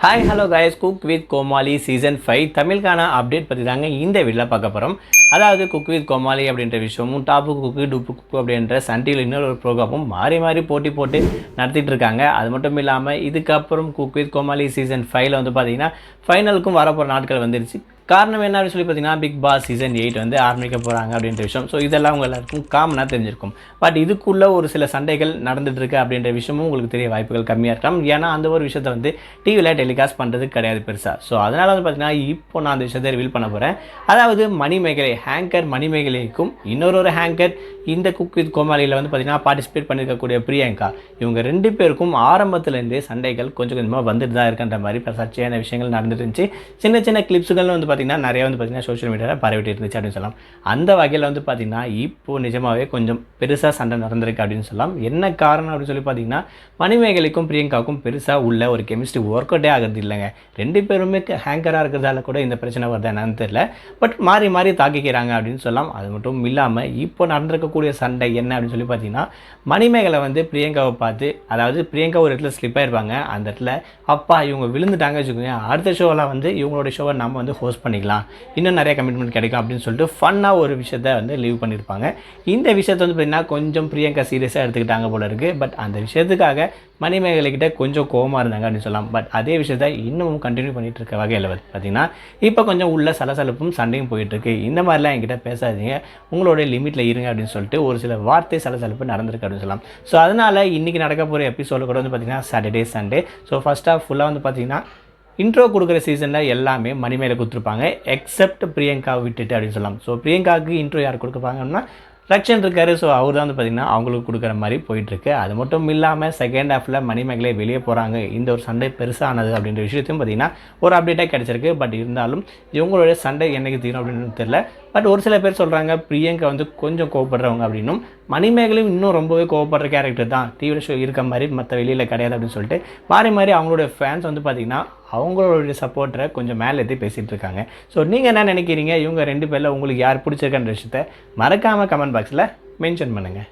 Hi hello guys cook with Comali season five தமிழ்கான update பற்றி தாங்க இந்த வீடியோவில் பார்க்க போகிறோம் அதாவது குக் வித் கோமாளி அப்படின்ற விஷயமும் டாப்பு குக்கு டுப்பு குக்கு அப்படின்ற சன் டிவியில் இன்னொரு ஒரு ப்ரோக்ராமும் மாறி மாறி போட்டி போட்டு நடத்திட்டு இருக்காங்க. அது மட்டும் இல்லாமல் இதுக்கப்புறம் குக் வித் கோமாளி சீசன் ஃபைவ்ல வந்து பார்த்தீங்கன்னா ஃபைனலுக்கும் வரப்போகிற நாட்கள் வந்துருச்சு. காரணம் என்ன அப்படின்னு சொல்லி பார்த்தீங்கன்னா பிக் பாஸ் சீசன் எயிட் வந்து ஆரம்பிக்க போகிறாங்க அப்படின்ற விஷயம். ஸோ இதெல்லாம் உங்கள் எல்லாருக்கும் காமனாக தெரிஞ்சிருக்கும். பட் இதுக்குள்ளே ஒரு சில சண்டைகள் நடந்துகிட்ருக்கு அப்படின்ற விஷயமும் உங்களுக்கு தெரிய வாய்ப்புகள் கம்மியாக இருக்கலாம். ஏன்னா அந்த ஒரு விஷயத்தை வந்து டிவியில் டெலிகாஸ்ட் பண்ணுறது கிடையாது பெருசாக ஸோ அதனால் வந்து பார்த்தீங்கன்னா இப்போ நான் அந்த விஷயத்தை ரிவீல் பண்ண போகிறேன் அதாவது மணிமேகலை ஹேங்கர் மணிமேகலைக்கும் இன்னொரு ஒரு ஹேங்கர் இந்த குக் வித் கோமாளியில் வந்து பார்த்தீங்கன்னா பார்ட்டிசிபேட் பண்ணியிருக்கக்கூடிய பிரியங்கா. இவங்க ரெண்டு பேருக்கும் ஆரம்பத்துலேருந்தே சண்டைகள் கொஞ்சம் கொஞ்சமாக வந்துட்டு தான் இருக்கின்ற மாதிரி இப்ப சர்ச்சையான விஷயங்கள் நடந்துட்டு இருந்துச்சு. சின்ன சின்ன கிளிப்ஸுகள் வந்து பார்த்திங்கன்னா நிறைய வந்து பார்த்தீங்கன்னா சோஷியல் மீடியாவில் பரவிட்டு இருந்துச்சு அப்படின்னு சொல்லலாம். அந்த வகையில் வந்து பார்த்திங்கன்னா இப்போ நிஜமாவே கொஞ்சம் பெருசாக சண்டை நடந்திருக்கு அப்படின்னு சொல்லலாம். என்ன காரணம் அப்படின்னு சொல்லி பார்த்தீங்கன்னா மணிமேகலைக்கும் பிரியங்காவுக்கும் பெருசாக உள்ள ஒரு கெமிஸ்ட்ரி ஒர்க் அவுட்டே ஆகிறது இல்லைங்க. ரெண்டு பேருமே ஹேங்கராக இருக்கிறதால கூட இந்த பிரச்சனை வருது என்னன்னு தெரியல. பட் மாறி மாறி தாக்கிக்கிறாங்க அப்படின்னு சொல்லலாம். அது மட்டும் இல்லாமல் இப்போ நடந்திருக்கக்கூடிய சண்டை என்ன அப்படின்னு சொல்லி பார்த்தீங்கன்னா மணிமேகலை வந்து பிரியங்காவை பார்த்து அதாவது பிரியங்கா ஒரு இடத்துல ஸ்லிப் ஆயிருப்பாங்க. அந்த இடத்துல அப்பா இவங்க விழுந்துட்டாங்க வச்சுக்கோங்க அடுத்த ஷோவில் வந்து இவங்களோட ஷோவை நம்ம வந்து ஹோஸ்ட் பண்ணிக்கலாம். இன்னும் நிறைய கமிட்மெண்ட் கிடைக்கும் அப்படின்னு சொல்லிட்டு ஃபன்னாக ஒரு விஷயத்த வந்து லீவ் பண்ணியிருப்பாங்க இந்த விஷயத்தை வந்து பார்த்தீங்கன்னா கொஞ்சம் பிரியங்கா சீரியஸாக எடுத்துக்கிட்டாங்க போல இருக்குது பட் அந்த விஷயத்துக்காக மணிமேகலைக்கிட்ட கொஞ்சம் கோவமாக இருந்தாங்க அப்படின்னு சொல்லலாம். பட் அதே விஷயத்த இன்னமும் கண்டினியூ பண்ணிட்டு இருக்க வகையில் வந்து பார்த்தீங்கன்னா இப்போ கொஞ்சம் உள்ள சலசலப்பும் சண்டையும் போயிட்டுருக்கு இந்த மாதிரிலாம் என்கிட்ட பேசாதீங்க. உங்களோட லிமிட்டில் இருங்க அப்படின்னு சொல்லிட்டு ஒரு சில வார்த்தை சலசலப்பு நடந்திருக்கு அப்படின்னு சொல்லலாம். ஸோ அதனால் இன்றைக்கி நடக்க போகிற எபிசோடு கூட வந்து பார்த்தீங்கன்னா Saturday Sunday so first half ஃபுல்லாக வந்து பார்த்தீங்கன்னா இன்ட்ரோ கொடுக்குற சீசனில் எல்லாமே மணிமேல கொடுத்துருப்பாங்க எக்ஸப்ட் பிரியங்கா விட்டுட்டு அப்படின்னு சொல்லலாம். ஸோ பிரியங்காவுக்கு இன்ட்ரோ யார் கொடுப்பாங்கன்னா ரக்ஷன் இருக்காரு. ஸோ அவர் தான் வந்து பார்த்திங்கன்னா அவங்களுக்கு கொடுக்குற மாதிரி போயிட்டுருக்கு. அது மட்டும் இல்லாமல் செகண்ட் ஹாஃபில் மணிமேகலை வெளியே போகிறாங்க இந்த ஒரு சண்டை பெருசானது அப்படின்ற விஷயத்தையும் பார்த்திங்கன்னா ஒரு அப்டேட்டாக கிடச்சிருக்கு. பட் இருந்தாலும் இவங்களோட சண்டை என்னைக்கு தீரும் அப்படின்னு தெரியல. பட் ஒரு சில பேர் சொல்கிறாங்க பிரியங்கா வந்து கொஞ்சம் கோவப்படுறவங்க அப்படின்னும் மணிமேகலையும் இன்னும் ரொம்பவே கோவப்படுற கேரக்டர் தான் டிவி ஷோ இருக்க மாதிரி மற்ற வெளியில் கிடையாது அப்படின்னு சொல்லிட்டு மாறி மாறி அவங்களுடைய ஃபேன்ஸ் வந்து பார்த்திங்கன்னா அவங்களுடைய சப்போர்ட்டரை கொஞ்சம் மேலே ஏற்றி பேசிகிட்டு இருக்காங்க. ஸோ நீங்கள் என்ன நினைக்கிறீங்க? இவங்க ரெண்டு பேரில் உங்களுக்கு யார் பிடிச்சிருக்கன்ற விஷயத்த மறக்காமல் கமெண்ட் பாக்ஸில் மென்ஷன் பண்ணுங்கள்